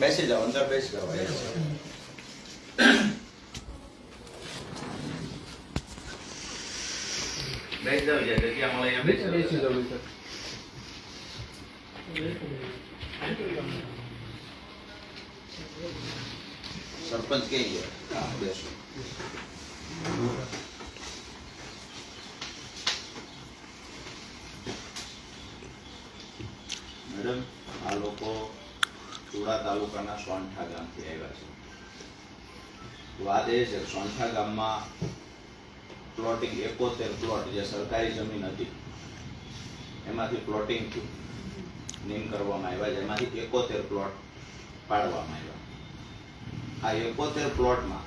બેસી જાઓ અંદર બેસી જાઓ બેસી જાવ જગ્યા મળે બેસી જાવ સરપંચ કે બેસો મેડમ આ લોકો ચુડા તાલુકાના સોંઠા ગામથી આવ્યા છે. વાત એ છે સોંઠા ગામમાં પ્લોટિંગ એકોતેર પ્લોટ જે સરકારી જમીન હતી, એમાંથી પ્લોટિંગ નીમ કરવામાં આવ્યા જેમાંથી એકોતેર પ્લોટ પાડવામાં આવ્યા. આ એકોતેર પ્લોટમાં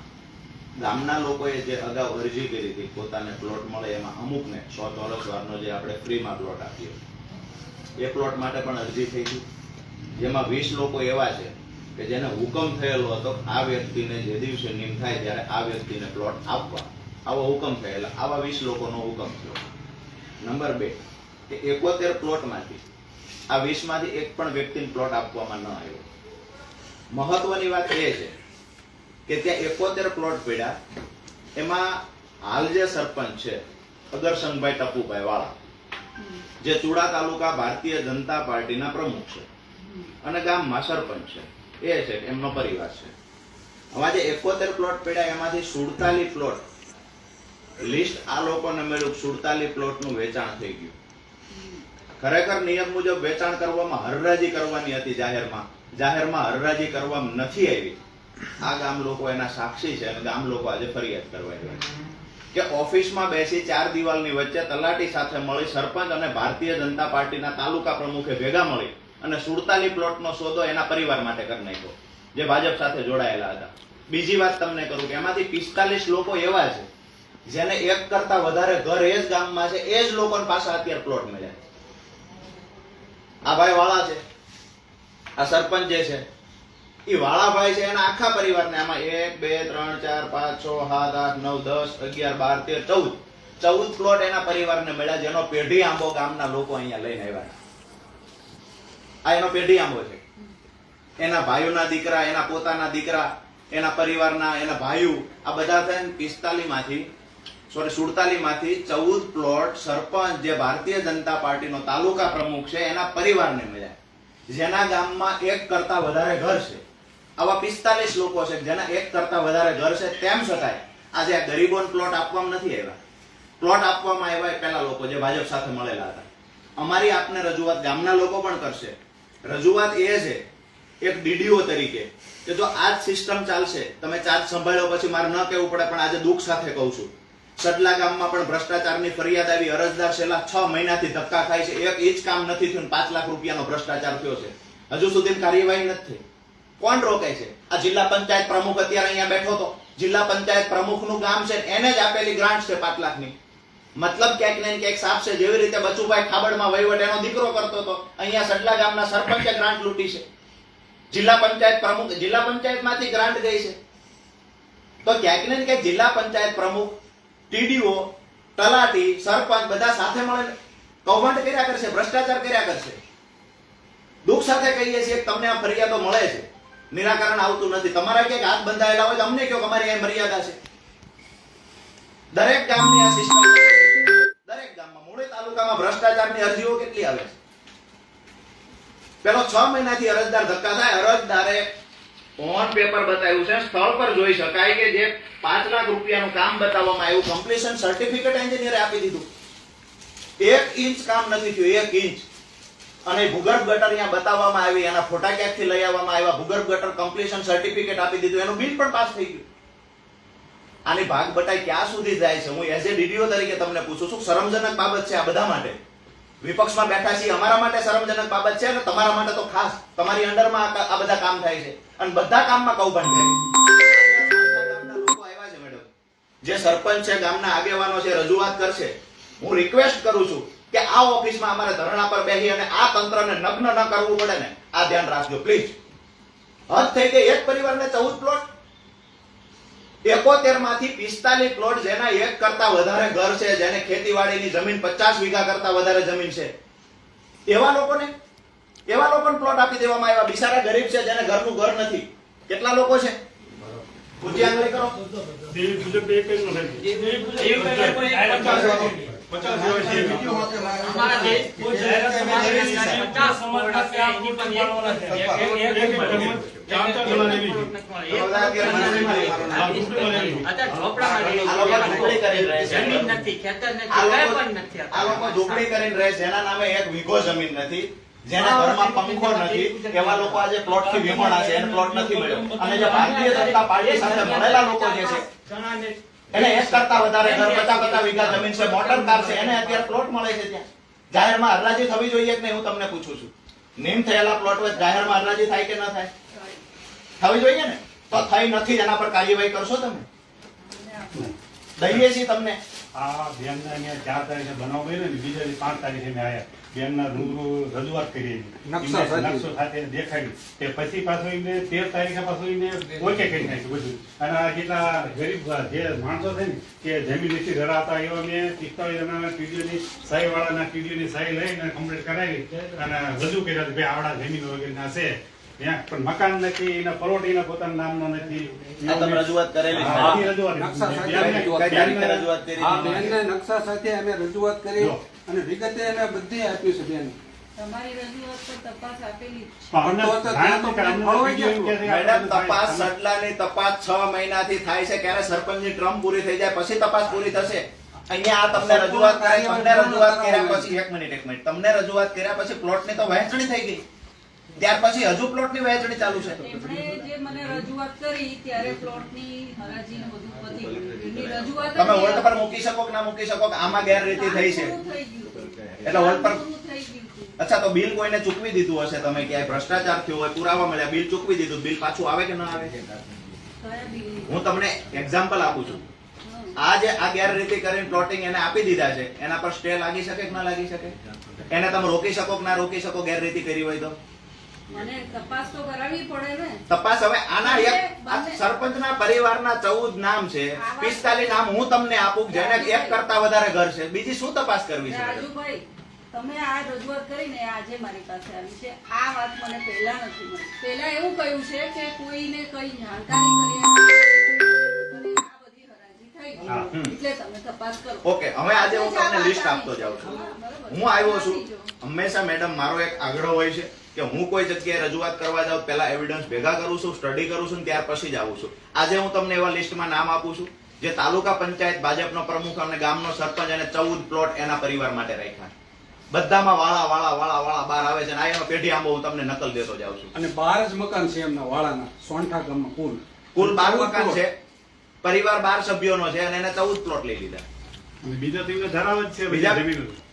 ગામના લોકોએ જે અગાઉ અરજી કરી હતી પોતાને પ્લોટ મળે, એમાં અમુકને સો ચોરસ વારનો જે આપણે ફ્રીમાં પ્લોટ આપ્યો એ પ્લોટ માટે પણ અરજી થઈ હતી. જેમાં વીસ લોકો એવા છે કે જેને હુકમ થયેલો હતો આ વ્યક્તિને જે દિવસે નિમ થાય ત્યારે આ વ્યક્તિને પ્લોટ આપવા. આવો હુકમ થયેલા. આવા વીસ લોકોનો હુકમ થયો. નંબર બે, કે એકોતેર પ્લોટમાંથી આ વીસમાંથી એક પણ વ્યક્તિને પ્લોટ આપવામાં ન આવ્યો. મહત્વની વાત એ છે કે ત્યાં એકોતેર પ્લોટ પડ્યા. એમાં હાલ જે સરપંચ છે, અગરસંગભાઈ ટપુભાઈ વાળા, જે ચુડા તાલુકા ભારતીય જનતા પાર્ટીના પ્રમુખ છે. અને ગામમાં સરપંચ છે. એ છે, એમનો પરિવાર છે. હવે જે એકોતેર પ્લોટ પડ્યા, એમાંથી સુડતાલી પ્લોટ લિસ્ટ આ લોકોને મળ્યું સુડતાલી પ્લોટનું વેચાણ થઈ ગયું. ખરેખર નિયમ મુજબ વેચાણ કરવામાં હરરાજી કરવાની હતી જાહેરમાં. જાહેરમાં હરરાજી કરવામાં નથી આવી. આ ગામ લોકો એના સાક્ષી છે અને ગામ લોકો આજે ફરિયાદ કરવા આવ્યા કે ઓફિસમાં બેસી ચાર દિવાલની વચ્ચે તલાટી સાથે મળી સરપંચ અને ભારતીય જનતા પાર્ટીના તાલુકા પ્રમુખે ભેગા મળી અને સુડતાલી પ્લોટનો સોદો એના પરિવાર માટે કરી નાખ્યો, જે ભાજપ સાથે જોડાયેલા હતા. બીજી વાત તમને કરું કે એમાંથી પિસ્તાલીસ લોકો એવા છે, જેને એક કરતા વધારે ઘર એ જ ગામમાં છે, એ જ લોકો પાસે અત્યારે પ્લોટ મળ્યા આ ભાઈ વાળા છે, આ સરપંચ જે છે એ વાળાભાઈ છે, એના આખા પરિવારને આમાં એક, બે, ત્રણ, ચાર, પાંચ, છ, સાત, આઠ, નવ, દસ, અગિયાર, બાર, તેર, ચૌદ. ચૌદ પ્લોટ એના પરિવારને મળ્યા, જેનો પેઢી આંબો ગામના લોકો અહીંયા લઈને આવ્યા. આ એનો પેઢી આંબો છે. એના ભાઈઓના દીકરા, એના પોતાના દીકરા, એના પરિવારના, એના ભાઈઓ, આ બધા થઈને પિસ્તાલીસમાંથી સોરી સુડતાલી માંથી ચૌદ પ્લોટ સરપંચ જે ભારતીય જનતા પાર્ટીનો તાલુકા પ્રમુખ છે, એના પરિવારને મળ્યા. જેના ગામમાં એક કરતા વધારે ઘર છે. આવા પિસ્તાલીસ લોકો છે, જેના એક કરતા વધારે ઘર છે, તેમ છતાંય આજે આ ગરીબોને પ્લોટ આપવામાં નથી આવ્યા. પ્લોટ આપવામાં આવ્યા એ પેલા લોકો જે ભાજપ સાથે મળેલા હતા. અમારી આપને રજૂઆત ગામના લોકો પણ કરશે. રજૂઆત એ છે, એક ડીડીઓ તરીકે, કે જો આ જ સિસ્ટમ ચાલશે, તમે ચાર્જ સંભાળ્યો પછી મારે ન કહેવું પડે, પણ આજે દુઃખ સાથે કહું છું. સડલા ગામમાં પણ ભ્રષ્ટાચારની ફરિયાદ આવી, અરજદાર છેલ્લા છ મહિનાથી ધક્કા ખાય છે, એક ઇંચ કામ નથી થયું, પાંચ લાખ રૂપિયાનો ભ્રષ્ટાચાર થયો છે. હજુ સુધી કાર્યવાહી નથી કોણ રોકે છે? આ જિલ્લા પંચાયત પ્રમુખ અત્યારે અહીંયા બેઠો હતો. જિલ્લા પંચાયત પ્રમુખનું ગામ છે, એને જ આપેલી ગ્રાન્ટ છે પાંચ લાખની. મતલબ ક્યાંક ને ક્યાંક સાપ છે, જેવી રીતે બચુભાઈ ખાબડમાં વહીવટ એનો દીકરો કરતો હતો, અહીંયા સડલા ગામના સરપંચે ગ્રાન્ટ લૂંટી છે. જિલ્લા પંચાયત પ્રમુખ, જિલ્લા પંચાયતમાંથી ગ્રાન્ટ ગઈ છે. તો ક્યાંક ને ક્યાંક જિલ્લા પંચાયત પ્રમુખ, ટીડીઓ, તલાટી, સરપંચ બધા સાથે મળીને કૌભાંડ કર્યા કરશે, ભ્રષ્ટાચાર કર્યા કરશે. દુઃખ સાથે કહીએ છીએ તમને આ ફરિયાદો મળે છે. નિરાકરણ આવતું નથી. તમારા ક્યાંક હાથ બંધાયેલા હોય તો અમને કહો અમારી અહીં મર્યાદા છે. દરેક ગામની આ સિસ્ટમ દરેક તાલુકામાં ભ્રષ્ટાચારની અરજીઓ કેટલી આવે છે? પેલો છ મહિનાથી અરજદાર ધક્કા થાય. અરજદારે ઓન પેપર બતાવ્યું છે. સ્થળ પર જોઈ શકાય કે જે પાંચ લાખ રૂપિયાનું કામ બતાવવામાં આવ્યું. કમ્પ્લીશન સર્ટિફિકેટ એન્જિનિયરે આપી દીધું. એક ઇંચ કામ નથી થયું. એક ઇંચ. અને ભૂગર્ભ ગટર અહીંયા બતાવવામાં આવી. એના ફોટા ક્યાંકથી લઈ આવવામાં આવ્યા? ભૂગર્ભ ગટર કમ્પ્લીશન સર્ટિફિકેટ આપી દીધું. એનું બિલ પણ પાસ થઈ ગયું. આની ભાગ બટાઈ ક્યાં સુધી જાય છે? હું એઝ એ ડીડીઓ તરીકે તમને પૂછું છું, શરમજનક બાબત છે આ બધા માટે. વિપક્ષમાં બેઠા છીએ, અમારા માટે શરમજનક બાબત છે અને તમારા માટે તો ખાસ. તમારી અંડરમાં આ બધા કામ થાય છે. અને બધા કામમાં કૌભાંડ થાય જે સરપંચ છે, ગામના આગેવાનો છે, રજૂઆત કરશે. હું રિક્વેસ્ટ કરું છું કે આ ઓફિસમાં અમારે ધરણા પર બેસી અને આ તંત્રને નગ્ન ન કરવું પડે ને, આ ધ્યાન રાખજો પ્લીઝ હદ થઈ ગઈ, એક પરિવારને ચૌદ પ્લોટ એકોતેરમાંથી પિસ્તાલીસ પ્લોટ જેના એક કરતા વધારે ઘર છે જેને ખેતીવાડીની જમીન પચાસ વીઘા કરતા વધારે જમીન છે એવા લોકોને એવા લોકોને પ્લોટ આપી દેવામાં આવ્યા બિચારા ગરીબ છે જેને ઘરનું ઘર નથી કેટલા લોકો છે પૂછી આંગળી કરો ઝૂંપડી કરીને રહે છે. જમીન નથી ખેતર નથી આ કાંઈ લોકો પણ નથી આ લોકો ઝૂંપડી કરીને રહે છે જેના નામે એક વીઘો જમીન નથી જેના ઘરમાં પંખો નથી એવા લોકો આજે પ્લોટથી વિહોણા છે એને પ્લોટ નથી મળ્યો અને જે ભારતીય જનતા પાર્ટી સાથે મળેલા લોકો જે છે એને એક કરતા વધારે ઘર પચાસ પચાસ વીઘા જમીન છે મોટર કાર છે એને અત્યારે પ્લોટ મળે છે ત્યાં. જાહેરમાં હરાજી થવી જોઈએ કે નહીં હું તમને પૂછું છું. નિમ થયેલા પ્લોટ વચ્ચે જાહેરમાં હરાજી થાય કે ન થાય? થવી જોઈએ ને? તો થઈ નથી એના પર કાર્યવાહી કરશો તમે? દઈએ છીએ તમને. આ બેનના અહીંયા ચાર તારીખે બનાવ ને બીજા દી પાંચ તારીખે મેં આવ્યા બેનના રૂબરૂ રજૂઆત કરી નકશા સાથે. દેખાડ્યું. તે પછી પાછું એમને તેર તારીખે પાછું એમને ઓકે કરી નાખ્યું બધું. અને આ જેટલા ગરીબ જે માણસો છે ને કે જમીન નથી ધરાવતા એવા મેં પિસ્તાળીસ જણાના ટીડીઓની સહી વાળાના ટીડીઓની સાહી લઈને કમ્પ્લીટ કરાવી અને રજૂ કર્યા કે ભાઈ આવડા જમીન વગેરેના છે. પણ મકાન નથી એના પરોટ પોતાના નામનો નથી. તમે રજૂઆત કરેલી છે? હા, એ રજૂઆત. નકશા સાથે અમે રજૂઆત કરી. અને વિગતે અમે બધી આપ્યું છે બેન. તમારી રજૂઆત પર તપાસ આપેલી કે મેડમ તપાસ ભાઈ, સડલાની તપાસ છ મહિનાથી થાય છે. ક્યારે સરપંચની ટ્રમ પૂરી થઈ જાય પછી તપાસ પૂરી થશે. અહીંયા આ તમને રજૂઆત કરી તમને રજૂઆત કર્યા પછી એક મિનિટ એક મિનિટ. તમને રજૂઆત કર્યા પછી પ્લોટની તો વહેંચણી થઈ ગઈ. ત્યાર પછી હજુ પ્લોટની વહેંચણી ચાલુ છે. જે મને રજૂઆત કરી ત્યારે પ્લોટની હરાજી ને બધું પતી ગયું. એમની રજૂઆત તમે હોલ્ડ પર મૂકી શકો કે ના મૂકી શકો કે આમાં ગેરરીતિ થઈ છે. એટલે હોલ્ડ પર. અચ્છા તો બિલ કોઈને ચૂકવી દીધું હશે? તમે ક્યાંય ભ્રષ્ટાચાર થયો હોય પુરાવા મળ્યા બિલ ચૂકવી દીધું બિલ પાછું આવે કે ના આવે? હું તમને એક્ઝામ્પલ આપું છું. આ જે આ ગેરરીતિ કરીને પ્લોટિંગ એને આપી દીધા છે એના પર સ્ટે લાગી શકે કે ના લાગી શકે? એને તમે રોકી શકો કે ના રોકી શકો ગેરરીતિ કરી હોય તો? તપાસ તો કરાવવી પડે ને. તપાસ હવે આના એક સરપંચના પરિવારના ચૌદ નામ છે. પિસ્તાલીસ નામ હું તમને આપું જેને એક કરતા વધારે ઘર છે. બીજી શું તપાસ કરવી છે રાજુભાઈ તમે આ રજૂઆત કરીને આજે મારી પાસે આવી છે. આ વાત મને પહેલા નથી મળી. પહેલા એવું કહ્યું છે કે કોઈને કઈ જાણકારી કરો ઓકે હવે આજે હું તમને લિસ્ટ આપતો જાઉં છું. હું આવ્યો છું. હંમેશા મેડમ મારો એક આગ્રહ હોય છે. કે હું કોઈ જગ્યાએ રજૂઆત કરવા જાઉં પહેલા એવિડન્સ ભેગા કરું છું સ્ટડી કરું છું ત્યાર પછી જ આવું છું. આજે હું તમને એવા લિસ્ટમાં નામ આપું છું જે તાલુકા પંચાયત ભાજપનો પ્રમુખ અને ગામનો સરપંચ અને ચૌદ પ્લોટ એના પરિવાર માટે રાખ્યા બધામાં વાળા વાળા વાળા વાળા બાર આવે છે અને આ એનો પેઢી આંબો હું તમને નકલ દેતો જાઉં છું. અને બાર જ મકાન છે એમના વાળાના સોંઠા ગામમાં કુલ. કુલ બાર મકાન છે પરિવાર બાર સભ્યોનો છે અને એને ચૌદ પ્લોટ લઈ લીધા. અને બીજા ધરાવ જ છે બીજા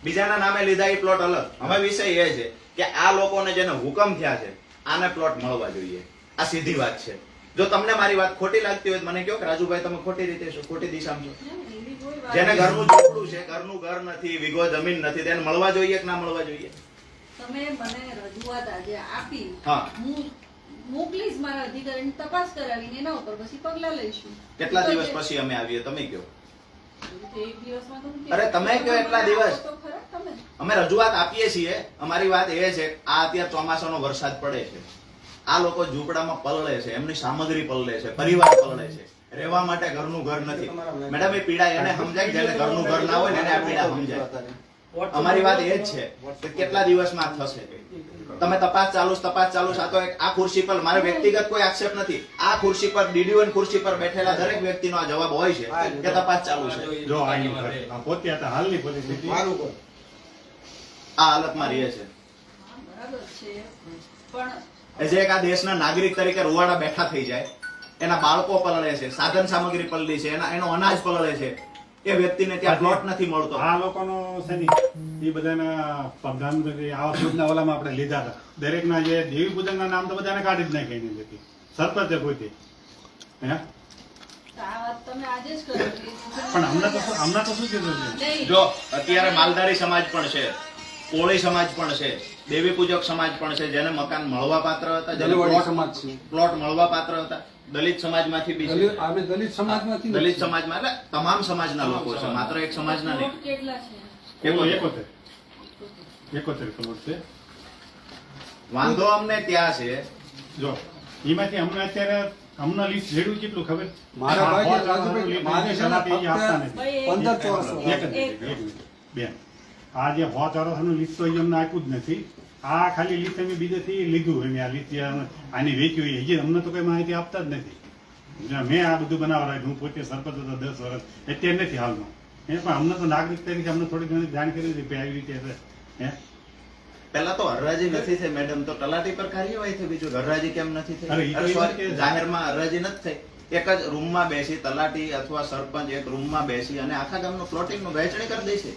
બીજાના નામે લીધા એ પ્લોટ અલગ. હવે વિષય એ છે. કે આ લોકોને જેને હુકમ થયા છે આને પ્લોટ મળવા જોઈએ. આ સીધી વાત છે. જો તમને મારી વાત ખોટી લાગતી હોય તો મને કહો કે રાજુભાઈ તમે ખોટી રીતે છો ખોટી દિશામાં છો. જેને. ઘરનું ઝૂંપડું છે ઘરનું ઘર નથી વિગો જમીન નથી તેને મળવા જોઈએ કે ના મળવા જોઈએ? તમે મને રજૂઆત આજે આપી. હા. હું મોકલીશ મારા અધિકારીને તપાસ કરાવીને એના ઉપર પછી પગલા લઈશું. કેટલા દિવસ પછી અમે આવીએ તમે કહો. અરે તમે કયો એટલા દિવસ. અમે રજૂઆત આપીએ છીએ. અમારી વાત એ છે, આ અત્યારે ચોમાસાનો વરસાદ પડે છે. આ લોકો ઝૂંપડામાં પલળે છે, એમની સામગ્રી પલળે છે, પરિવાર પલળે છે. રહેવા માટે ઘરનું ઘર નથી. મેડમ, એ પીડા એને સમજાય જેને ઘરનું ઘર ના હોય ને એને આ પીડા સમજાય. અમારી વાત એ જ છે કે કેટલા દિવસમાં થશે? તમે તપાસ ચાલુ તપાસ ચાલુ. આ તો એક આ ખુરશી પર મારે વ્યક્તિગત કોઈ આક્ષેપ નથી. આ ખુરશી પર ડીડીઓ ખુરશી પર બેઠેલા દરેક વ્યક્તિનો આ જવાબ હોય છે કે તપાસ ચાલુ છે. જો પોતે હાલની પરિસ્થિતિ. આ હાલતમાં રહે છે. બરાબર છે પણ જે એક આ દેશના નાગરિક તરીકે રૂવાડા બેઠા થઈ જાય એના બાળકો પલળે છે સાધન સામગ્રી પલળી છે એના એનો અનાજ પલળે છે. એ વ્યક્તિને ત્યાં પ્લોટ નથી મળતો. આ લોકોનો છે ને એ બધાના પ્રધાનમંત્રી આવાસ યોજના ઓલામાં આપણે લીધા હતા. દરેકના જે દેવી પૂજનના નામ તો બધાને કાઢી જ નાખી એની જતી સરપંચે પોતે હે? આ વાત તમે આજે જ કરી. પણ હમણાં તો શું હમણાં તો શું કીધું છે? જો અત્યારે માલધારી સમાજ પણ છે કોળી સમાજ પણ છે દેવી પૂજક સમાજ પણ છે જેને મકાન મળવા પાત્ર હતા જેને પ્લોટ મળવા પાત્ર હતા. દલિત સમાજમાંથી બી છે અમે દલિત સમાજમાંથી દલિત સમાજમાં એટલે તમામ સમાજના લોકો છે માત્ર એક સમાજના નહીં. કેટલા છે? એકોતેર. છે. વાંધો અમને ત્યાં છે. જો એમાંથી અમને અત્યારે હમણાં લિસ્ટ રેડું કેટલું ખબર? મારા ભાઈ રાજુભાઈ, મારે પંદર ચોરસ. બેન. આ જે સો ચોરસનું લિસ્ટ તો અમને આપ્યું જ નથી. આ ખાલી લિસ્ટ અમે બીજેથી લીધું એમ આ લિસ્ટ આની વેચ્યું એ. હજી અમને તો કઈ માહિતી આપતા જ નથી. મેં આ બધું બનાવડાવ્યું હું પોતે સરપંચ હતો દસ વર્ષ. અત્યારે નથી હાલમાં. એ પણ અમને તો નાગરિક તરીકે અમને થોડી ઘણી જાણકારી હતી આવી રીતે હે? પેલા તો હરરાજી નથી થઈ મેડમ. તો તલાટી પર કાર્યવાહી થઈ બીજું? હરરાજી કેમ નથી થઈ? એ જાહેરમાં હરરાજી નથી થઈ. એક જ રૂમમાં બેસી તલાટી અથવા સરપંચ એક રૂમમાં બેસી અને આખા ગામનું પ્લોટિંગનું વહેંચણી કરી દે છે.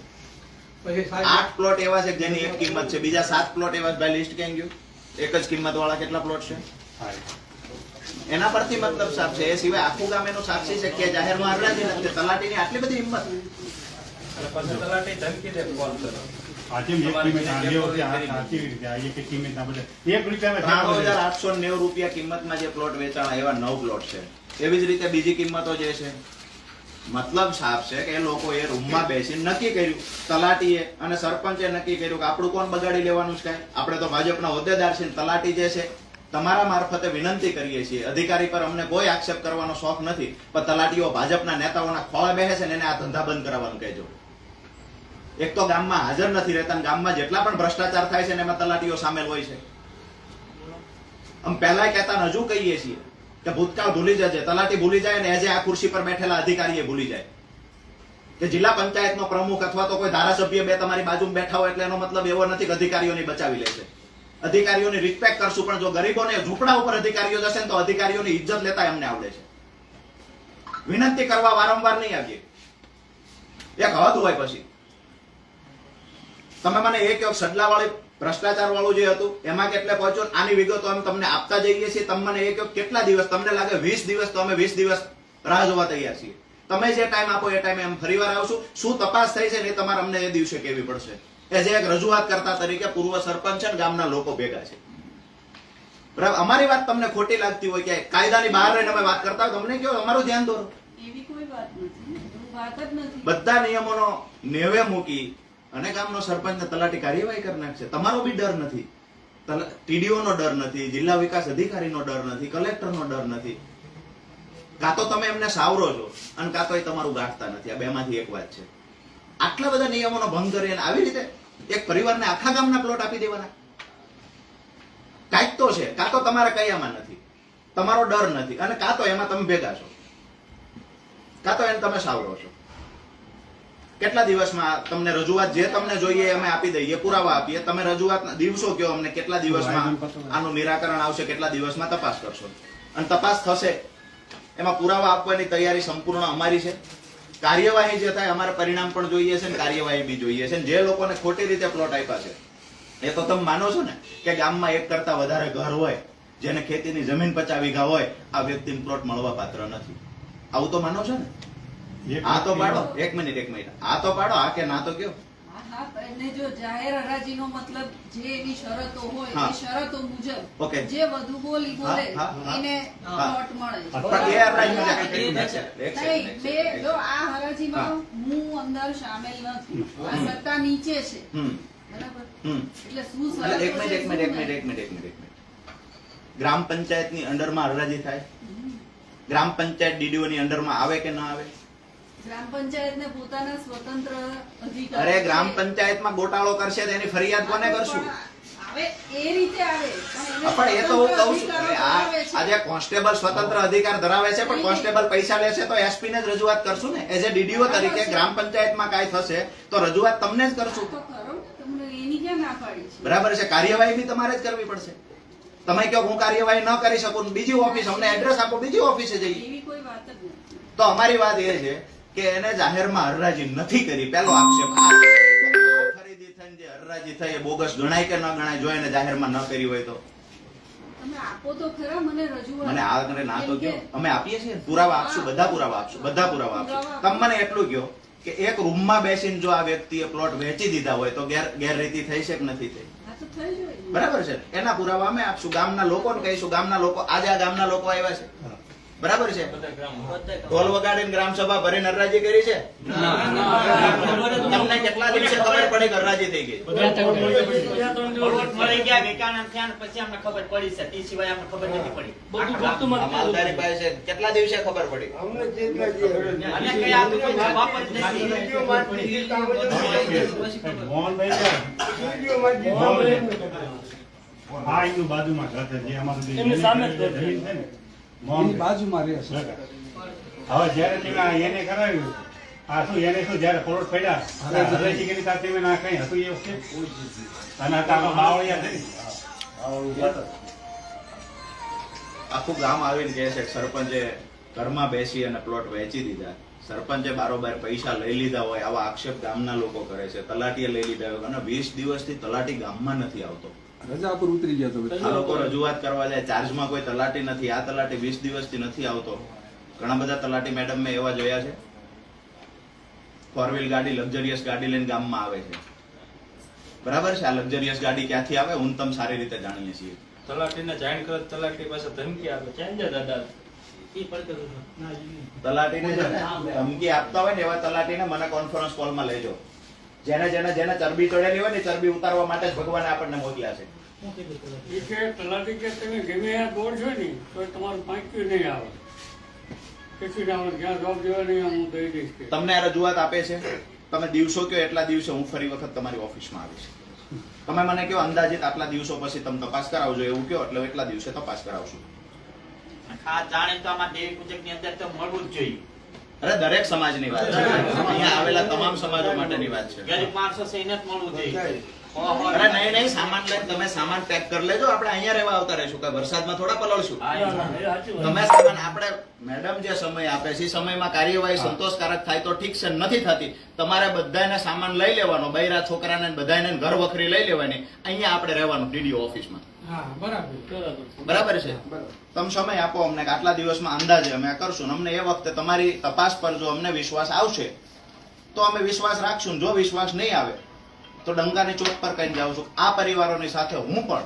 આઠ પ્લોટ એવા છે જેની એક કિંમત છે? બીજા સાત પ્લોટ એવા ભાઈ લિસ્ટ કેમ ગયું? એક જ કિંમત વાળા કેટલા પ્લોટ છે? એના પરથી મતલબ સાફ છે. એ સિવાય આખું ગામ એનું સાક્ષી છે? કે જાહેરમાં હરરાજી નથી. તલાટીની આટલી બધી હિંમત? અને પછી તલાટી ધમકી દે કોલ કરો. આઠસો નેવું રૂપિયા કિંમતમાં જે પ્લોટ વેચાણ એવા નવ પ્લોટ છે. એવી જ રીતે બીજી કિંમતો જે છે? મતલબ સાફ છે કે એ લોકોએ રૂમમાં બેસીને નક્કી કર્યું, તલાટીએ અને સરપંચે નક્કી કર્યું કે આપણું કોણ બગાડી લેવાનું છે આપણે તો ભાજપના હોદ્દેદાર છે તલાટી જે છે, તમારા મારફતે વિનંતી કરીએ છીએ. અધિકારી પર અમને કોઈ આક્ષેપ કરવાનો શોખ નથી, પણ તલાટીઓ ભાજપના નેતાઓના ખોળે બેસે છે ને એને આ ધંધા બંધ કરાવવાનું કહેજો. એક તો ગામમાં હાજર નથી રહેતા ગામમાં જેટલા પણ ભ્રષ્ટાચાર થાય છે એમાં તલાટીઓ સામેલ હોય છે. આમ પહેલા કહેતા હજુ કહીએ છીએ કે ભૂતકાળ ભૂલી જજે, તલાટી ભૂલી જાય ને એજે આ ખુરશી પર બેઠેલા અધિકારી ભૂલી જાય. કે જિલ્લા પંચાયતનો પ્રમુખ અથવા તો કોઈ ધારાસભ્ય બે તમારી બાજુમાં બેઠા હોય એટલે એનો મતલબ એવો નથી કે અધિકારીઓને બચાવી લેશે. અધિકારીઓની રિસ્પેક્ટ કરશું, પણ જો ગરીબોને ઝૂંપડા ઉપર અધિકારીઓ જશે ને તો અધિકારીઓની ઇજ્જત લેતા એમને આવડે છે. વિનંતી કરવા વારંવાર નહીં આવીએ. એક હદ હોય પછી. તમે મને એ કહો સડલા વાળી ભ્રષ્ટાચાર વાળું જે હતું એમાં કેટલે પહોંચો આની વિગતો અમે તમને આપતા જઈએ છીએ. તમને એ કેટલા દિવસ તમને લાગે વીસ દિવસ તો અમે વીસ દિવસ રાહ જોવા તૈયાર છીએ. તમે જે ટાઈમ આપો એ ટાઈમે એમ ફરીવાર આવશું. શું તપાસ થઈ છે ને તમારે અમને એ દિવસે કેવી પડશે. એઝ એક રજૂઆત કરતા તરીકે પૂર્વ સરપંચ છે ને ગામના લોકો ભેગા છે. બરાબર? અમારી વાત તમને ખોટી લાગતી હોય કે કાયદાની બહાર રહીને અમે વાત કરતા હોય તમને કયો અમારું ધ્યાન દોરો. બધા નિયમોનો નેવે મૂકી અને ગામનો સરપંચને તલાટી કાર્યવાહી કરી નાખશે. તમારો બી ડર નથી. ટીડીઓ નો ડર નથી, જિલ્લા વિકાસ અધિકારીનો ડર નથી, કલેક્ટરનો ડર નથી. કાં તો તમે એમને સાવરો છો અને કાં તો એ તમારું ગાંઠતા નથી. આ બેમાંથી એક વાત છે. આટલા બધા નિયમોનો ભંગ કરી અને આવી રીતે એક પરિવારને આખા ગામના પ્લોટ આપી દેવાના? કાંઈક તો છે. કાં તો તમારા કયામાં નથી. તમારો ડર નથી. અને કાં તો એમાં તમે ભેગા છો. કાં તો એને તમે સાવરો છો. કેટલા દિવસમાં તમને રજૂઆત જે તમને જોઈએ અમે આપી દઈએ પુરાવા આપીએ. તમે રજૂઆત દિવસો કયો અમને કેટલા દિવસમાં આનું નિરાકરણ આવશે કેટલા દિવસમાં તપાસ કરશો. અને તપાસ થશે. એમાં પુરાવા આપવાની તૈયારી સંપૂર્ણ અમારી છે. કાર્યવાહી જે થાય અમારે પરિણામ પણ જોઈએ છે ને કાર્યવાહી બી જોઈએ છે જે લોકોને ખોટી રીતે પ્લોટ આપ્યા છે એ તો તમે માનો છો ને કે ગામમાં એક કરતા વધારે ઘર હોય જેને ખેતીની જમીન પચાવી વીઘા હોય આ વ્યક્તિને પ્લોટ મળવા પાત્ર નથી. આવું તો માનો છો ને? આ તો પાડો એક મિનિટ એક મિનિટ. આ તો પાડો આ કે ના તો કયો? હા હા એને જો જાહેર હરાજીનો મતલબ જે એવી શરતો હોય એ શરતો મુજબ જે વધુ બોલી બોલે હા. એને. મળે. જો આ હરાજીમાં અંદર સામેલ નથી. આ સત્તા નીચે છે. હમ. બરાબર? હમ. એટલે શું એક મિનિટ એક મિનિટ એક મિનિટ એક મિનિટ એક મિનિટ ગ્રામ પંચાયતની અંડરમાં હરાજી થાય? ગ્રામ પંચાયત ડીડીઓ ની અંડરમાં આવે કે ના આવે? ગ્રામ પંચાયતને પોતાના સ્વતંત્ર અધિકાર અરે. ગ્રામ પંચાયતમાં ગોટાળો કરશે તો એની ફરિયાદ કોને કરશું? એ રીતે આવે. પણ એને હા, પણ એ તો હું કહું છું. આજે કોન્સ્ટેબલ સ્વતંત્ર અધિકાર ધરાવે છે પણ કોન્સ્ટેબલ પૈસા લેશે તો એસપી ને જ રજૂઆત કરશું ને? એઝ એ ડીડીઓ તરીકે ગ્રામ પંચાયતમાં કાંઈ થશે તો રજૂઆત તમને જ કરશું. બરાબર છે કાર્યવાહી બી તમારે જ કરવી પડશે. તમે કહો હું કાર્યવાહી ન કરી શકું બીજી ઓફિસ અમને એડ્રેસ આપો બીજી ઓફિસે જઈએ. તો અમારી વાત એ છે કે એને જાહેરમાં હરરાજી નથી કરી. પહેલો આક્ષેપ ખરીદી થઈને જે હરરાજી થઈ એ બોગસ ગણાય કે ન ગણાય જો એને જાહેરમાં ન કરી હોય તો. મને ના કયો? અમે આપીએ છીએ પુરાવા આપશું બધા પુરાવા આપશું બધા પુરાવા આપશું. તમે મને એટલું કહો કે એક રૂમમાં બેસીને જો આ વ્યક્તિએ પ્લોટ વેચી દીધા હોય તો ગેર ગેરરીતિ થઈ છે કે નથી થઈ? બરાબર છે. એના પુરાવા અમે આપશું. ગામના લોકોને કહીશું. ગામના લોકો આજે આ ગામના લોકો આવ્યા છે. બરાબર છે? ઢોલ વગાડીને ગ્રામ સભા ભરી નરરાજી કરી છે? તમને કેટલા દિવસે ખબર પડી નરરાજી થઈ ગઈ? મળી ગયા વેચાણ થયા પછી અમને ખબર પડી છે. તે સિવાય અમને ખબર નથી પડી. માલધારી પાસે. છે. કેટલા દિવસે ખબર પડી? નથી. મોહનભાઈ બાજુમાં ઘર છે, જે અમારું જે એમની સામે જ ઘર છે. જમીન છે ને, એની બાજુમાં રહે છે. હવે જ્યારે તમે એને કરાવ્યું આ શું એને શું જ્યારે પ્લોટ પડ્યા ત્યારે હરરાજી કરી ના કઈ હતું એ વખતે? અને આમાં બાવળિયા આખું ગામ આવીને કહે છે સરપંચે ઘરમાં બેસી અને પ્લોટ વેચી દીધા. સરપંચે બારોબાર પૈસા લઈ લીધા હોય આવા આક્ષેપ ગામના લોકો કરે છે. તલાટીએ લઈ લીધા હોય. અને વીસ દિવસથી તલાટી ગામમાં નથી આવતો. રજા પર ઉતરી ગયા તો આ લોકો રજૂઆત કરવા જાય ચાર્જમાં કોઈ તલાટી નથી આ તલાટી વીસ દિવસથી નથી આવતો. ઘણા બધા તલાટી મેડમ મેં એવા જોયા છે. ફોર વ્હીલ ગાડી લક્ઝરિયસ ગાડી લઈને ગામમાં આવે છે. બરાબર છે? આ લક્ઝરિયસ ગાડી ક્યાંથી આવે? હું તમ સારી રીતે જાણીએ છીએ. તલાટીને જાણ કરે તલાટી પાસે ધમકી આપે. ચેન્જ જ દાદા? તલાટીને છે ને. ધમકી આપતા હોય ને એવા તલાટીને મને કોન્ફરન્સ કોલમાં લેજો. જેને જેને જેને ચરબી ચડેલી હોય ને ચરબી ઉતારવા માટે જ ભગવાન આપણને મોકલ્યા છે. એ કે તલાટી કે તમે ગમે ત્યાં દોડશો ને તો તમારું પાંચ્યું નહીં આવે. કશું આવે જ્યાં જવાબ દેવા નહીં હું દઈ દઈશ તમને આ રજૂઆત આપે છે? તમે દિવસો કયો એટલા દિવસે હું ફરી વખત તમારી ઓફિસમાં આવીશ. તમે મને કયો અંદાજિત આટલા દિવસો પછી તમે તપાસ કરાવજો એવું કયો એટલે એટલા દિવસે તપાસ કરાવશું આ જાણે તો આમાં દેવી પૂજકની અંદર તો મળવું જ જોઈએ. અરે દરેક સમાજની વાત છે. અહીંયા આવેલા તમામ સમાજો માટેની વાત છે. ગરીબ માણસો છે એને જ મળવું જોઈએ. અરે નહીં નહીં સામાન લઈને તમે સામાન પેક કરી લેજો. આપણે અહીંયા રહેવા આવતા રહીશું. કે વરસાદમાં થોડા પલળશું. તમે સામાન આપણે મેડમ જે સમય આપે છે એ સમયમાં કાર્યવાહી સંતોષકારક થાય તો ઠીક છે નથી થતી. તમારે બધાને સામાન લઈ લેવાનો બૈરા છોકરાને બધાને ઘર વખરી લઈ લેવાની. અહીંયા આપણે રહેવાનું ડીડીઓ ઓફિસમાં. બરાબર. છે? તમે સમય આપો, અમને આટલા દિવસમાં અંદાજે અમે કરશું. અમને એ વખતે તમારી તપાસ પર જો અમને વિશ્વાસ આવશે, તો અમે વિશ્વાસ રાખશું. જો વિશ્વાસ નહીં આવે, તો ડંકાની ચોક પર કહીને જાઉં છું. આ પરિવારોની સાથે હું પણ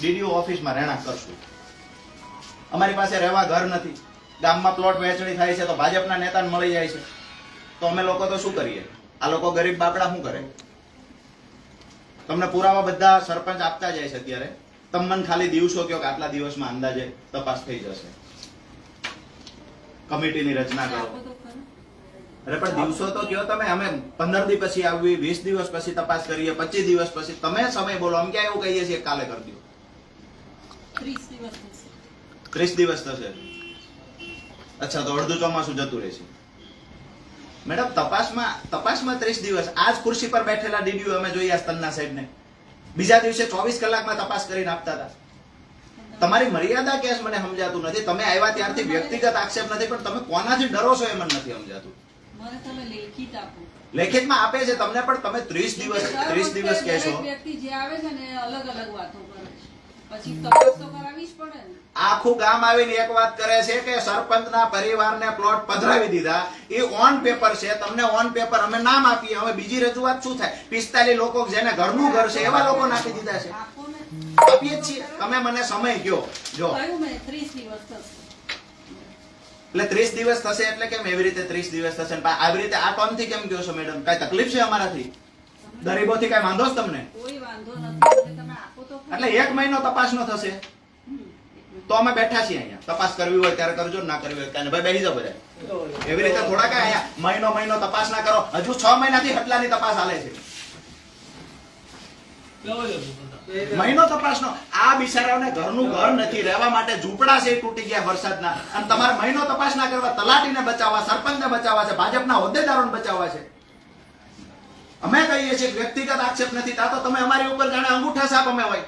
ડીડીઓ ઓફિસમાં રહેણાંક કરશું. અમારી પાસે રહેવા ઘર નથી. ગામમાં પ્લોટ વહેંચણી થાય છે, તો ભાજપના નેતાને મળી જાય છે. તો અમે લોકો તો શું કરીએ? આ લોકો ગરીબ બાપડા શું કરે? તમને પુરાવા બધા સરપંચ આપતા જાય છે અત્યારે. તમે મને ખાલી દિવસો કહો કે આટલા દિવસમાં અંદાજે તપાસ થઈ જશે. કમિટીની રચના કરો. અરે પણ દિવસો તો કયો તમે અમે પંદર દિવસ પછી આવી વીસ દિવસ પછી તપાસ કરીએ પચીસ દિવસ પછી. તમે સમય બોલો અમે ક્યાં એવું કહીએ છીએ કાલે કરી દો? ત્રીસ દિવસ થશે. ત્રીસ દિવસ થશે. અચ્છા તો અડધું ચોમાસું જતું રહેશે. મેડમ તપાસમાં તપાસમાં ત્રીસ દિવસ. આજ ખુરશી પર બેઠેલા ડીડીઓ અમે જોઈએ સ્તનના સાહેબને. બીજા દિવસે ચોવીસ કલાકમાં તપાસ કરીને આપતા હતા. તમારી મર્યાદા કેસ મને સમજાતું નથી? તમે આવ્યા ત્યારથી વ્યક્તિગત આક્ષેપ નથી પણ તમે કોનાથી ડરો છો એ મને નથી સમજાતું. તમે લેખિતમાં આપે છે તમને પણ તમે ત્રીસ દિવસ ત્રીસ દિવસ કહેશો. વ્યક્તિ જે આવે છે ને અલગ અલગ વાતો આખું ગામ આવીને એક વાત કરે છે કે સરપંચના પરિવારને પ્લોટ પધરાવી દીધા. એ ઓન પેપર છે તમને ઓન પેપર અમે નામ આપીએ હવે બીજી રજૂઆત શું થાય? પિસ્તાલીસ લોકો જેને ઘરનું ઘર છે એવા લોકો નાખી દીધા છે. આપીએ જ છીએ. તમે મને સમય કયો જો એટલે ત્રીસ દિવસ થશે એટલે કેમ એવી રીતે ત્રીસ દિવસ થશે? આવી રીતે આ ટર્મથી કેમ કહો છો મેડમ કઈ તકલીફ છે અમારાથી? ગરીબોથી કઈ વાંધો છે તમને? કોઈ વાંધો નથી. એટલે એક મહિનો તપાસ નો થશે. તો અમે બેઠા છીએ અહીંયા. તપાસ કરવી હોય ત્યારે કરજો, ના કરવી હોય ભાઈ, બેસી જાવ બધા. એવી રીતે થોડા કાંઈ મહિનો મહિનો તપાસ ના કરો. હજુ છ મહિનાથી હટલાની તપાસ હાલે છે. મહિનો તપાસનો. આ બિચારાઓને ઘરનું ઘર નથી. રહેવા માટે ઝૂંપડા છે, તૂટી ગયા વરસાદના. અને તમારે મહિનો તપાસ ના કરવા, તલાટીને બચાવવા, સરપંચને બચાવવા છે, ભાજપના હોદ્દેદારોને બચાવવા છે. અમે કહીએ છીએ વ્યક્તિગત આક્ષેપ નથી. તા તો તમે અમારી ઉપર જાણે અંગૂઠા સાપ અમે હોય.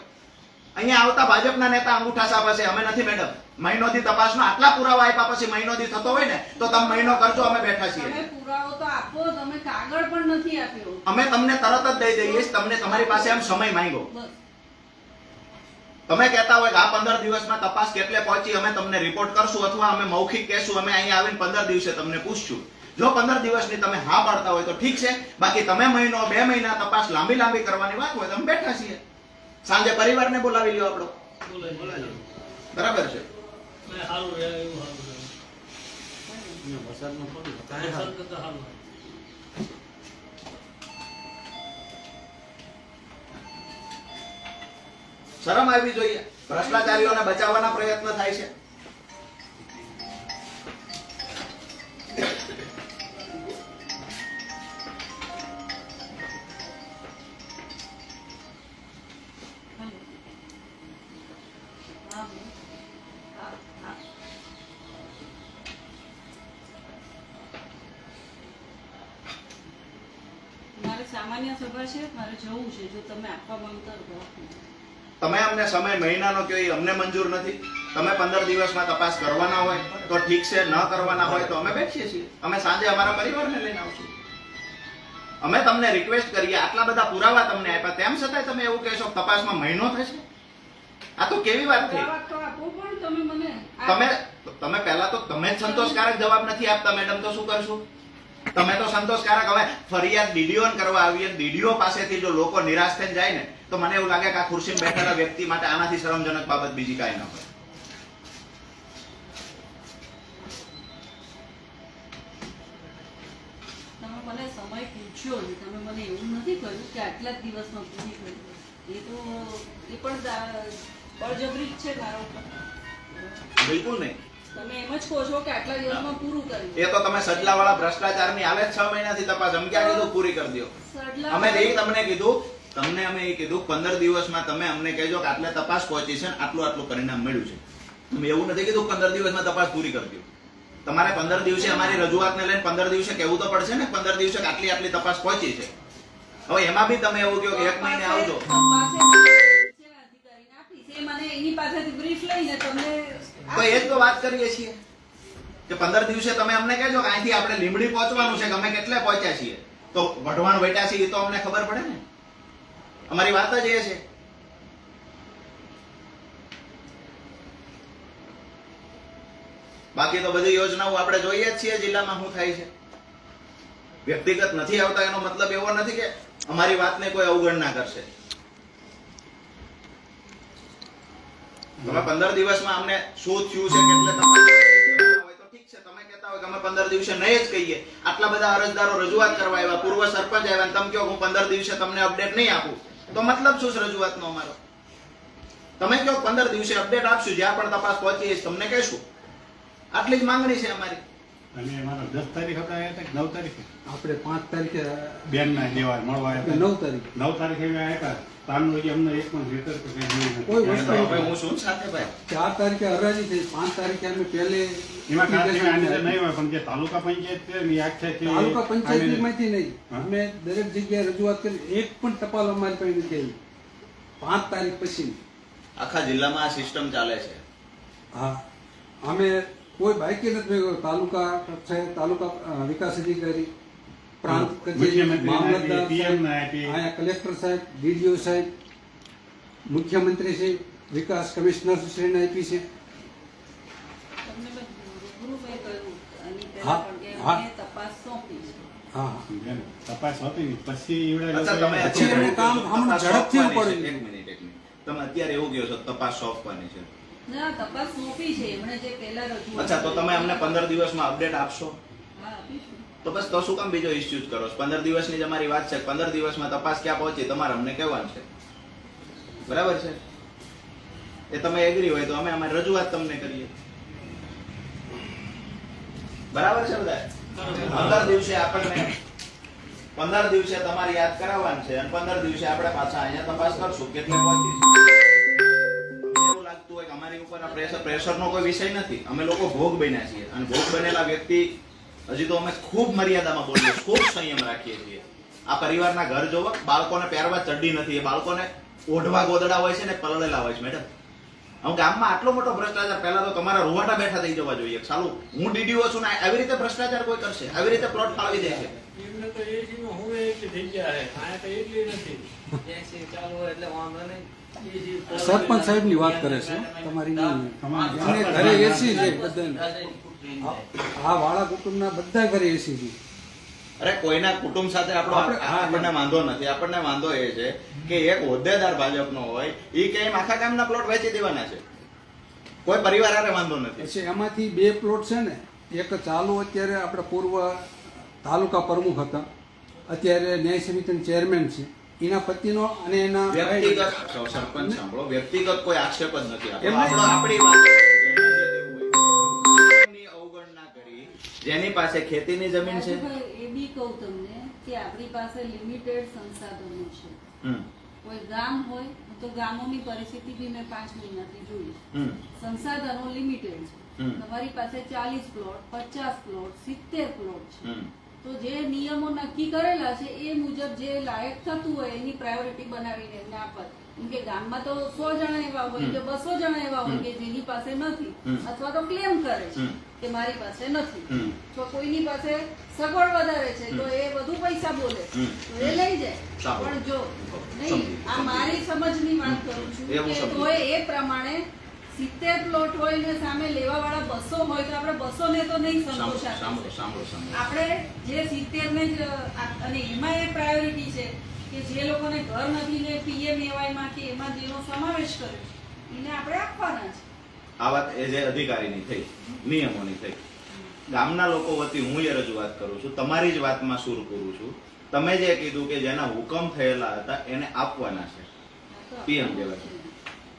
અહીંયા આવતા ભાજપના નેતા અંગૂઠા સાપ હશે. અમે નથી મેડમ. મહિનોથી તપાસનો આટલા પુરાવા આપ્યા પછી મહિનોથી થતો હોય ને તો તમે મહિનો કરજો અમે બેઠા છીએ. પુરાવો તો આપો તમે કાગળ પણ નથી આપ્યો. અમે તમને તરત જ દઈ દઈએ તમને તમારી પાસે આમ સમય માંગ્યો. તમે કહેતા હોય કે આ પંદર દિવસમાં તપાસ કેટલે પહોંચી અમે તમને રિપોર્ટ કરશું અથવા અમે મૌખિક કહેશું અમે અહીંયા આવીને પંદર દિવસે તમને પૂછશું. જો પંદર દિવસની તમે હા પાડતા હોય તો ઠીક છે. બાકી તમે મહિનો બે મહિના તપાસ લાંબી લાંબી કરવાની વાત હોય તો અમે બેઠા છીએ. સાંજે પરિવારને બોલાવી લ્યો આપણો. બરાબર છે. શરમ આવવી જોઈએ. ભ્રષ્ટાચારીઓને બચાવવાના પ્રયત્ન થાય છે. સામાન્ય સભા છે? મારે જવું છે. જો તમે આપવા માંગતા હો તમે અમને સમય મહિનાનો એ અમને મંજૂર નથી. તમે પંદર દિવસમાં તપાસ કરવાના હોય તો ઠીક છે. ન કરવાના હોય તો અમે બેઠીએ છીએ. અમે સાંજે અમારા પરિવારને લઈને આવશું. અમે તમને રિક્વેસ્ટ કરીએ. આટલા બધા પુરાવા તમને આપ્યા. તેમ છતાં તમે એવું કહેશો તપાસમાં મહિનો થશે? આ તો કેવી વાત થઈ તમે તમે પહેલા તો તમે જ સંતોષકારક જવાબ નથી આપતા મેડમ. તો શું કરશું? તમે તો સંતોષકારક. હવે ફરિયાદ ડીડીઓ કરવા આવીએ. ડીડીઓ પાસેથી જો લોકો નિરાશ થઈને જાય ને તો મને એવું લાગે કે આ ખુરશીમાં બેઠેલા વ્યક્તિ માટે આનાથી શરમજનક બાબત બીજી કાંઈ ન હોય. મને સમય પૂછ્યો ને તમે મને એવું નથી કહ્યું કે આટલા જ દિવસમાં પૂરી કરી એ તો એ પણ બળજબરી જ છે મારો. બિલકુલ નહીં. એ તો તમે સડલાવાળા ભ્રષ્ટાચારની જ છ મહિનાથી તપાસ. અમે ક્યાં કીધું પૂરી કરી દો? અમે એ તમને કીધું તમને અમે એ કીધું પંદર દિવસમાં તમે અમને કહેજો કે આટલે તપાસ પહોંચી છે ને આટલું આટલું પરિણામ મળ્યું છે. તમે એવું નથી કીધું પંદર દિવસમાં તપાસ પૂરી કરી દો. તમારે પંદર દિવસે અમારી રજૂઆતને લઈને પંદર દિવસે કહેવું તો પડશે ને પંદર દિવસે આટલી આટલી તપાસ પહોંચી છે. હવે એમાં બી તમે એવું કહો કે એક મહિને આવજો. મને એની પાસેથી બ્રીફ લઈને તમને તો એ જ તો વાત કરીએ છીએ કે પંદર દિવસે તમે અમને કહેજો કે અહીંથી આપણે લીંબડી પહોંચવાનું છે કે અમે કેટલે પહોંચ્યા છીએ. તો વઢવાણ વેટા છીએ એ તો અમને ખબર પડે ને? અમારી વાત જ એ છે. બાકી તો બધી યોજનાઓ આપણે જોઈએ જ છીએ જિલ્લામાં શું થાય છે. વ્યક્તિગત નથી આવતા એનો મતલબ એવો નથી કે અમારી વાતને કોઈ અવગણના કરશે. તમે પંદર દિવસમાં અમને શું થયું છે કેટલે તપાસ તો ઠીક છે તમે કહેતા હોય કે અમે પંદર દિવસે નહીં જ કહીએ. આટલા બધા અરજદારો રજૂઆત કરવા આવ્યા પૂર્વ સરપંચ આવ્યા અને તમે કહો હું પંદર દિવસે તમને અપડેટ નહીં આપું. તો મતલબ શું છે રજૂઆતનો અમારો? તમે કહો કે પંદર દિવસે અપડેટ આપશું જ્યાં પણ તપાસ પહોંચી છે તમને કહેશું. આટલી જ માંગણી છે અમારી. અને મારા દસ તારીખ હતા કે નવ તારીખે. આપણે પાંચ તારીખે બેન ના દેવા મળવા નવ હતા. તારીખ. નવ તારીખે આવ્યા હતા. તારનું અમને એક પણ લેટર કે કંઈ મળ્યું નથી. કોઈ વસ્તુ હું શું સાથે ભાઈ? ચાર તારીખે હરાજી થઈ પાંચ તારીખે અમે પહેલે એમાં ખાસ એમાં આની અંદર application નહીં હોય પણ જે તાલુકા પંચાયત છે ને એ આખે તાલુકા પંચાયતમાંથી નહીં. અમે દરેક જગ્યાએ રજૂઆત કરી એક પણ ટપાલ અમારી પાસે નથી આવી. પાંચ તારીખ પછી આખા જિલ્લામાં આ સિસ્ટમ ચાલે છે. હા. અમે કોઈ બાઈકે નથી તાલુકા છે તાલુકા વિકાસ અધિકારી પ્રાંત કચેરી મામલતદાર. અહીંયા કલેક્ટર સાહેબ ડીડીઓ સાહેબ મુખ્યમંત્રી શ્રી વિકાસ કમિશનર શ્રીને આપી છે. હા, કે હા. તપાસ સોંપી બેન, તપાસ હોતી પછી પછી કામ ઝડપથી સોંપવાની એક મિનિટ એક મિનિટ. તમે અત્યારે એવું કહો છો તપાસ સોંપવાની છે. ના તપાસ સોંપી છે. એમણે જે પહેલા રજૂઆત અચ્છા તો તમે અમને પંદર દિવસમાં અપડેટ આપશો? હા આપીશું. તો બસ, તો શું કામ બીજો ઇસ્યુઝ કરો પંદર દિવસની જ અમારી વાત છે. પંદર દિવસમાં તપાસ ક્યાં પહોંચી, તમારે અમને કહેવાનું છે. બરાબર છે? એ તમે એગ્રી હોય તો અમે અમારી રજૂઆત તમને કરીએ. બરાબર છે બધા? પંદર દિવસે આપણને, પંદર દિવસે તમારી યાદ કરાવવાની છે અને પંદર દિવસે આપણે પાછા અહીંયા તપાસ કરશું કેટલે પહોંચી એવું લાગતું હોય કે અમારી ઉપર પ્રેશર પ્રેશરનો કોઈ વિષય નથી. અમે લોકો ભોગ બન્યા છીએ. અને ભોગ બનેલા વ્યક્તિ હજી તો અમે ખૂબ મર્યાદામાં બોલીએ ખૂબ સંયમ રાખીએ છીએ. આ પરિવારના ઘર જોવો બાળકોને પહેરવા ચડ્ડી નથી. એ બાળકોને ઓઢવા ગોદડા હોય છે ને પલળેલા હોય છે મેડમ. હું ગામમાં આટલો મોટો ભ્રષ્ટાચાર પહેલા તો તમારા રૂવાટા બેઠા થઈ જવા જોઈએ. ચાલુ હું ડીડીઓ છું ને આવી રીતે ભ્રષ્ટાચાર કોઈ કરશે? આવી રીતે પ્લોટ ફાળવી દે છે. એમને તો એસીમાં હવે એટલી થઈ ગયા છે આયા તો એટલી નથી. સરપંચ સાહેબની વાત કરે છે તમારી નહીં. ઘરે એસી છે બધાને. આ વાળા કુટુંબના બધા ઘરે એસી છે. અરે કોઈના કુટુંબ સાથે આપણો આપણને વાંધો નથી. આપણને વાંધો એ છે કે એક હોદ્દેદાર ભાજપનો હોય એ કે એમ આખા ગામના પ્લોટ વેચી દેવાના છે. કોઈ પરિવાર આરે વાંધો નથી. પછી એમાંથી બે પ્લોટ છે ને. એક ચાલુ અત્યારે આપણે પૂર્વ તાલુકા પ્રમુખ હતા. અત્યારે ન્યાય સમિતિના ચેરમેન છે. એના પતિનો અને એના વ્યક્તિગત સરપંચ સાંભળો. વ્યક્તિગત કોઈ આક્ષેપ જ નથી. આપણી આપણો. જેની પાસે ખેતીની જમીન છે? એ બી કહું તમને કે આપણી પાસે લિમિટેડ સંસાધનો છે. કોઈ ગામ હોય તો ગામોની પરિસ્થિતિ બી મેં પાંચ મહિનાથી જોઈ સંસાધનો લિમિટેડ છે. તમારી પાસે ચાલીસ પ્લોટ પચાસ પ્લોટ સિત્તેર પ્લોટ છે. તો જે નિયમો નક્કી કરેલા છે એ મુજબ જે લાયક થતું હોય એની પ્રાયોરિટી બનાવીને એમને આપત કે ગામમાં તો સો જણા એવા હોય કે બસો જણા એવા હોય કે જેની પાસે નથી અથવા તો ક્લેમ કરે છે કે મારી પાસે નથી. તો કોઈની પાસે સગવડ વધારે છે તો એ વધુ પૈસા બોલે તો એ લઈ જાય. પણ જો નહીં આ મારી સમજની વાત કરું છું સમજી. એ પ્રમાણે સિત્તેર પ્લોટ હોય ને સામે લેવા વાળા બસો હોય તો આપણે બસો ને તો નહીં સંતોષ આપણે જે સિત્તેર ને જ અને એમાં એ પ્રાયોરિટી છે કે જે લોકોને ઘર નથી ને પીએમ એવાયમાં કે એમાં જેનો સમાવેશ કર્યો એને આપણે આપવાના છે. આ વાત એ જે અધિકારીની થઈ, નિયમોની થઈ. ગામના લોકો વતી હું એ રજૂઆત કરું છું, તમારી જ વાતમાં સુર પૂરું છું. તમે જે કીધું કે જેના હુકમ થયેલા હતા, એને આપવાના છે. પીએમ જેવા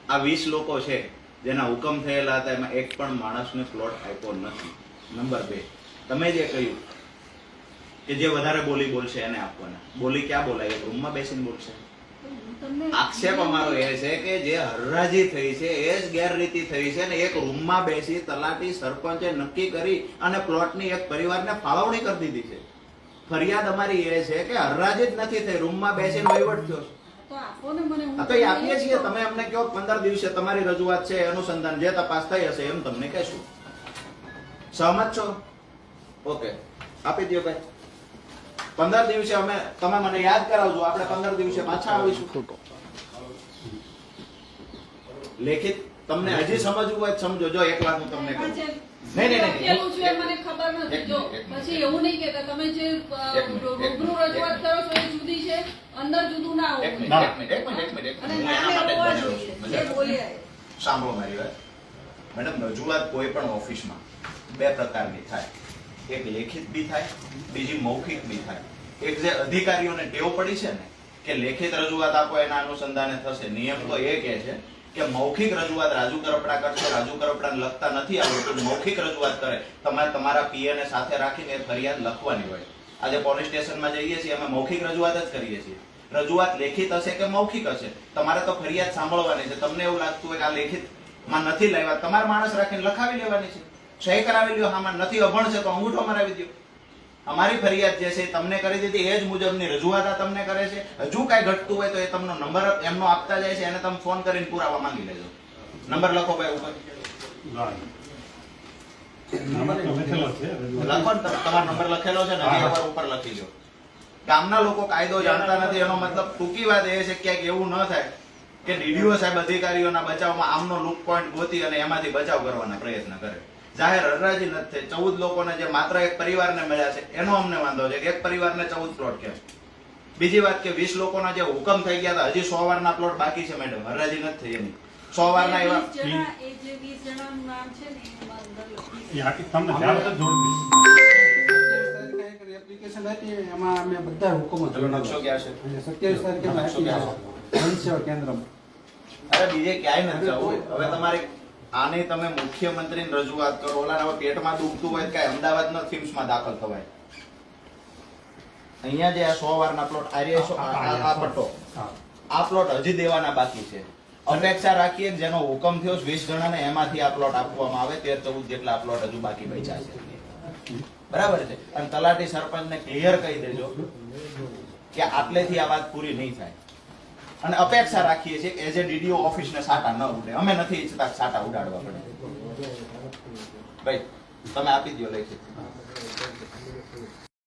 આ વીસ લોકો છે, જેના હુકમ થયેલા હતા, એમાં એક પણ માણસને પ્લોટ આપ્યો નથી. નંબર બે, તમે જે કહ્યું કે જે વધારે બોલી બોલશે એને આપવાના. બોલી ક્યાં બોલાય? રૂમમાં બેસીને બોલશે. આક્ષેપ અમારો એ છે કે જે હરરાજી થઈ છે એ જ ગેરરીતિ થઈ છે ને એક રૂમમાં બેસી તલાટી સરપંચે નક્કી કરી અને પ્લોટની એક પરિવારને ફાળવણી કરી દીધી છે. ફરિયાદ અમારી એ છે કે હરરાજી જ નથી થઈ રૂમમાં બેસીને વહીવટ થયો છે. તો એ આપીએ છીએ તમે અમને કહો પંદર દિવસે તમારી રજૂઆત છે અનુસંધાન જે તપાસ થઈ હશે એમ તમને કહેશું. સહમત છો? ઓકે. આપી દો ભાઈ. પંદર દિવસે અમે તમે મને યાદ કરાવજો આપણે પંદર દિવસે પાછા આવીશું લેખિત તમને હજી સમજવું હોય સમજો જો એક વાત હું તમને કહું નહીં, નહીં, નહીં. છે મને ખબર નથી જો પછી એવું નહીં કહેતા તમે જે અ, એક મિનિટ, એક રૂબરૂ રજૂઆત કરો છો એ જુદી છે અંદર જુદું ના એક હોવું મિનિટ જોઈએ. એક મિનિટ એક મિનિટ એક મિનિટ એક અને મિનિટ હું એના નામે માટે જ હોવા બનેલો છું. જોઈએ જે બોલ્યા એ. સાંભળો મારી વાત મેડમ રજૂઆત કોઈ પણ ઓફિસમાં બે પ્રકારની થાય એક લેખિત બી થાય, બીજી મૌખિક બી થાય. એક જે અધિકારીઓને ટેવ પડી છે ને, કે લેખિત રજૂઆત આપો, એના અનુસંધાને થશે. નિયમ તો એ કહે છે કે મૌખિક રજૂઆત રાજુ કરપડા કરશે, રાજુ કરપડાને લખતા નથી આવડતું. મૌખિક રજૂઆત કરે. તમારે તમારા પીએને સાથે રાખીને ફરિયાદ લખવાની હોય. આજે પોલીસ સ્ટેશનમાં જઈએ છીએ, અમે મૌખિક રજૂઆત જ કરીએ છીએ. રજૂઆત લેખિત હશે કે મૌખિક હશે? તમારે તો ફરિયાદ સાંભળવાની છે. તમને એવું લાગતું હોય કે આ લેખિતમાં નથી લાવ્યા. તમારે માણસ રાખીને લખાવી લેવાની છે. સહી કરાવી લ્યો આમાં નથી અભણ છે તો અંગૂઠો મરાવી દો અમારી ફરિયાદ જે છે તમને કરી દીધી એ જ મુજબની રજૂઆત આ તમને કરે છે. હજુ કાંઈ ઘટતું હોય તો એ તમને નંબર એમનો આપતા જાય છે એને તમે ફોન કરીને પુરાવા માંગી લેજો. નંબર લખો ભાઈ ઉપર. નંબર લખેલો છે લખો તમારો નંબર લખેલો છે ને ઉપર લખી લો ગામના લોકો કાયદો જાણતા નથી એનો મતલબ ટૂંકી વાત એ છે ક્યાંક એવું ન થાય કે ડીડીઓ સાહેબ અધિકારીઓના બચાવમાં આમનો લૂક પોઈન્ટ ગોતી અને એમાંથી બચાવ કરવાના પ્રયત્ન કરે. જાહેર હરરાજી નથી થઈ. ચૌદ લોકોને જે માત્ર એક પરિવારને મળ્યા છે એનો અમને વાંધો છે કે એક પરિવારને ચૌદ પ્લોટ કે બીજી વાત કે વીસ લોકોના જે હુકમ થઈ ગયા હતા હજી સો વારના પ્લોટ બાકી છે મેડમ હરરાજી નથી થઈ એની. સો વારના એવા 20 જણા એ જે 20 જણાનું નામ છે ને એમાં અંદર લખી એ આખી તમને જાણ તો જોડી દઈશ. સત્યાવીસ તારીખે એક એપ્લિકેશન હતી એમાં અમે બધા હુકમો પેલો નકશો ક્યાં છે? સત્યાવીસ તારીખે અમે નકશો આપી ક્યાં દીધો. જનસેવા કેન્દ્રમાં. અરે બીજે ક્યાંય નથી જવું હવે તમારે આને તમે મુખ્યમંત્રીની રજૂઆત કરો. ઓલા હવે પેટમાં દુખતું હોય કાંઈ અમદાવાદના થીમ્સમાં દાખલ થવાય. અહીંયા જે આ સો વારના પ્લોટ આ પટ્ટો. આ પ્લોટ હજી દેવાના બાકી છે. અપેક્ષા રાખીએ જેનો હુકમ થયો વીસ જણાને એમાંથી આ પ્લોટ આપવામાં આવે તેર ચૌદ જેટલા પ્લોટ હજુ બાકી બચ્યા છે. બરાબર છે? અને તલાટી સરપંચને ક્લિયર કહી દેજો કે આટલેથી આ વાત પૂરી નહીં થાય. અને અપેક્ષા રાખીએ છીએ કે એઝ એ ડીડીઓ ઓફિસને સાટા ન ઉડે. અમે નથી ઈચ્છતા સાટા ઉડાડવા પડે. ભાઈ, તમે આપી દો લેખિત